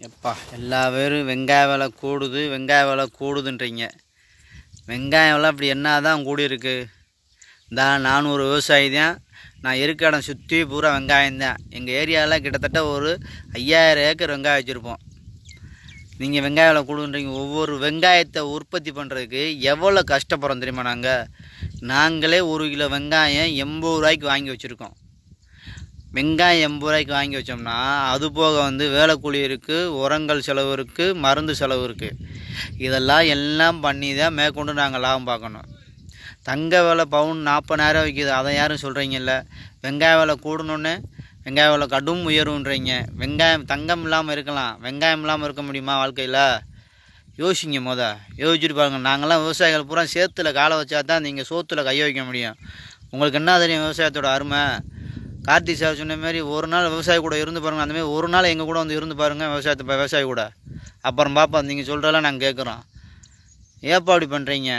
எப்பா எல்லா பேரும் வெங்காய விலை கூடுது வெங்காய விலை கூடுதுன்றீங்க. வெங்காயம் விலை அப்படி என்ன தான் கூடியிருக்கு? இந்த நான் ஒரு விவசாயி தான் நான் இருக்க இடம் சுற்றி பூரா வெங்காயம் தான் எங்கள் ஏரியாவில் கிட்டத்தட்ட ஒரு ஐயாயிரம் ஏக்கர் வெங்காயம் வச்சுருப்போம். நீங்கள் வெங்காய விலை கூடுன்றீங்க ஒவ்வொரு வெங்காயத்தை உற்பத்தி பண்ணுறதுக்கு எவ்வளோ கஷ்டப்படுறோம் தெரியுமா நாங்கள் நாங்களே ஒரு கிலோ வெங்காயம் எண்பது ரூபாய்க்கு வாங்கி வச்சுருக்கோம். வெங்காயம் எண்பது ரூபாய்க்கு வாங்கி வச்சோம்னா அது போக வந்து வேலை கூலி இருக்குது உரங்கள் செலவு இருக்குது மருந்து செலவு இருக்குது இதெல்லாம் எல்லாம் பண்ணி தான் மேற்கொண்டு நாங்கள் லாபம் பார்க்கணும். தங்க விலை பவுன் நாற்பதாயிரம் விற்கிது அதை யாரும் சொல்கிறீங்கல்ல வெங்காய விலை கூடணுன்னு வெங்காய விலை கடும் உயர்வுன்றீங்க. வெங்காயம் தங்கம் இல்லாமல் இருக்கலாம். வெங்காயம் இல்லாமல் இருக்க முடியுமா வாழ்க்கையில்? யோசிங்க மொத. யோசிச்சுட்டு பாருங்கள் நாங்கள்லாம் விவசாயிகள் பூரா சேத்துல காலை வச்சா தான் நீங்கள் சோத்தில் கையை வைக்க முடியும். உங்களுக்கு என்ன தெரியும் விவசாயத்தோட அருமை? கார்த்தி சார் சொன்ன மாதிரி ஒரு நாள் விவசாயி கூட இருந்து பாருங்கள் அந்தமாதிரி ஒரு நாள் எங்கள் கூட வந்து இருந்து பாருங்கள் விவசாயத்தை விவசாயி கூட. அப்புறம் பார்ப்போம் நீங்கள் சொல்கிறதெல்லாம் நாங்கள் கேட்குறோம் ஏப்பா அப்படி பண்ணுறீங்க